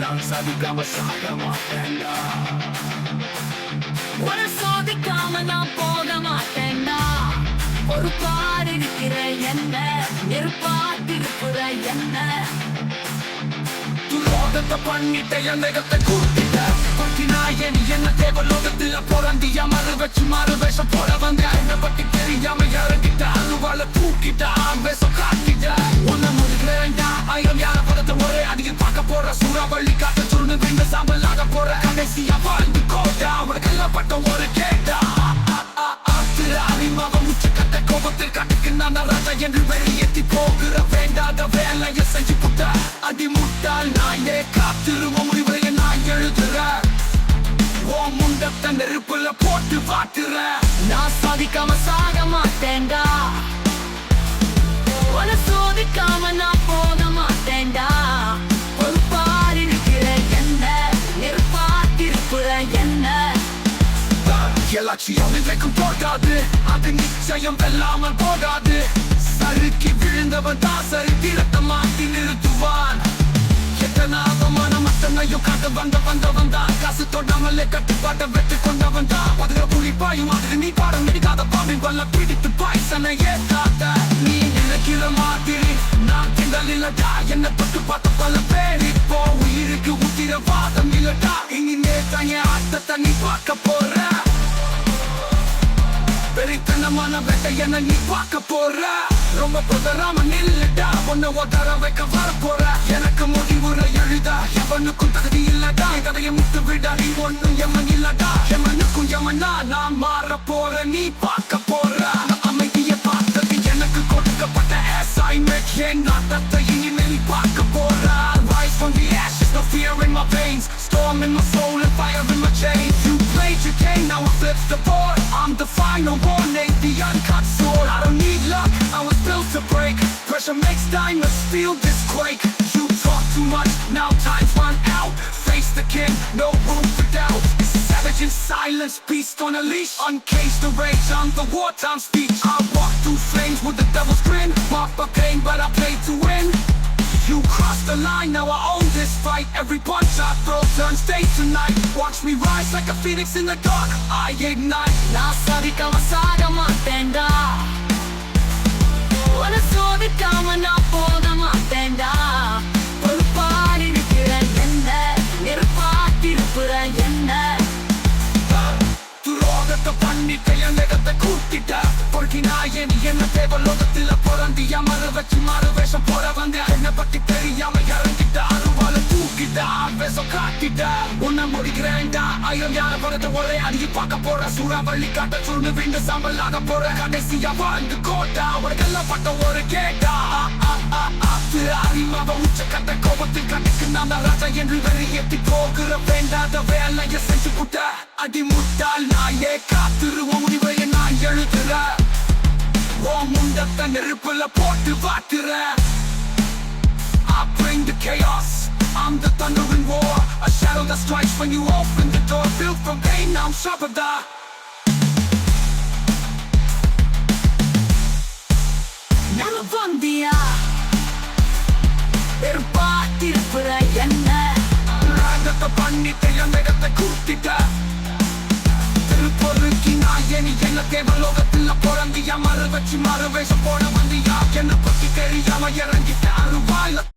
நான் சதிக்காம சாக மாட்டேன்டா ஒரு சோதிக்காம நான் போக மாட்டேன்டா ஒரு பார் இருக்கிற என்ன? நெருப்பாத்திருப்புற என்ன? துரோகத்தை பண்ணிட்ட எண்ணகத்தை கூட்டிட்ட பட்டினாயன் என்ன தேவலோகத்துல பிறந்திய? மறு வச்சு மாறு வேஷம் போட வந்த என்ன பத்தி தெரியாம இறங்கிட்ட. அருவாள தூக்கிட்ட. வேஷம் போற சூறாவளி காத்த சுருண்டு விண்டு சாம்பலாக போற கடைசியா வாழ்ந்து கோட்டா உனக்கு பட்டம் ஒரு கேட்டா. அறிமுகம் உச்சக்கட்ட கோபத்தில் கட்டுக்கு நான் ராஜா என்று வெளியேற்றி போகிற வேண்டாத வேலையை செஞ்சு புட்ட. அடி முட்டாள் நாயே காத்திருவோம் முடிவுரையை நான் எழுதுற. ஓ முண்டத்தை நெருப்புல போட்டு வாட்டுற. நான் சாதிக்காம சாக மாட்டேன். எல்லாட்சியம் இன்றைக்கும் போகாது அது நிச்சயம் வெல்லாமல் போகாது சறுக்கி விழுந்தவன் தான் சரித்திரத்தை மாற்றி நிறுத்துவான் எத்தனாவமான மத்தனையும் காட்ட வந்த வந்தவன் தான் காசு தொடாமலே கட்டுப்பாட்டை வெற்றி கொண்டவன் தான் பதுக புலி பாயும் அது நீ பாடம் எடுக்காத பாம்பின் வல்ல பிடித்து பாய்சனை ஏத்தாத நீ நினைக்கிற மாதிரி நான் கிண்டல் இல்லடா என்ன தொட்டு பார்த்த பல பேர் இப்போ உயிருக்கு உத்திரவாதம் இல்லடா இனி நேத்தாங்க ஆட்டத்தை நீ பார்க்க போற வெறித்தனமான வேட்டை என நீ பார்க்க போற. ரொம்ப புதராம நில்லுடா. உன்னை ஒதற வைக்க வர போற எனக்கு முடிவுரை எழுதா. எவனுக்கும் தகுதி இல்லடா. என் கதையை முத்து விடா. நீ ஒன்னும் எமன் இல்லடா. எமனுக்கும் எமனா நான் மாற போற நீ பார்க்க போற. நான் அமைதியை பார்த்தது எனக்கு கொடுக்கப்பட்ட அசைன்மெண்ட் என் நாட்டத்தை இனிமேல் பார்க்க போற. Rise from the ashes, no fear in my veins. Storm in my soul and fire in my chains. You played your game, now I flip the board. I'm the final one, the uncut sword. I don't need luck, I was built to break. Pressure makes diamonds feel this quake. You talk too much, now time's run out. Face the king, no room for doubt. Savage in silence, beast on a leash. Uncaged the rage. On the wartime speech. I walk through flames with the devil's grin. Marked by pain, but I play to win the line, now I own this fight. Every punch I throw turns day to night. Watch me rise like a phoenix in the dark. I ignite. நான் சாதிக்காம சாக மாட்டேன்டா ஒரு சோதிக்காம நான் போக மாட்டேன்டா இருக்கிற என்ன நெருப்பாத்திருப்புற என்ன துரோகத்தை பண்ணிட்ட எண்ணகத்தை கூட்டிட்ட பொறுக்கினாயே நீ என்ன தேவலோகத்துல பிறந்திய மறு வச்சு மாறு வேஷம் போட வந்த என்ன பத்தி தெரியாம வேஷம் காட்டிட்ட முடிக்கிறேன்டா ஆயிரம் யார படத்தை ஒரே அடிக்கி பார்க்க போற? சூறாவளி காட்ட சுருண்டு விண்டு சாம்பலாக போற. கடைசியா வாழ்ந்து கோட்டா உனக்கு பட்ட ஒரு கேட்டா? அறிமுகம் உச்சக்கட்ட கோபத்தில் கட்டுக்கு நான் ராஜா என்று வெளியேற்றி போகிற வேண்டாத வேலையை செஞ்சு புட்ட. அடி நாயே காத்திருவோம் முடிவையை நான் எழுதுற. ஓ முண்டத்தை நெருப்புல போட்டு வாட்டுற I bring the chaos. I'm the thunder in war. A shadow that strikes when you open the door. Built from pain, now I'm sharper than நான் வந்தியா நெருப்பாத்திருப்புற என்ன ராகத்தை பண்ணிட்டு எண்ணகத்தை கூட்டிட்ட திருப்பொருக்கி நான் இனி என்ன தேவலோகத்துல பிறந்தியா மறு வச்சு மறு வேஷம் போட வந்தியா என்ன பத்தி தெரியாம இறங்கிட்ட அருவாயில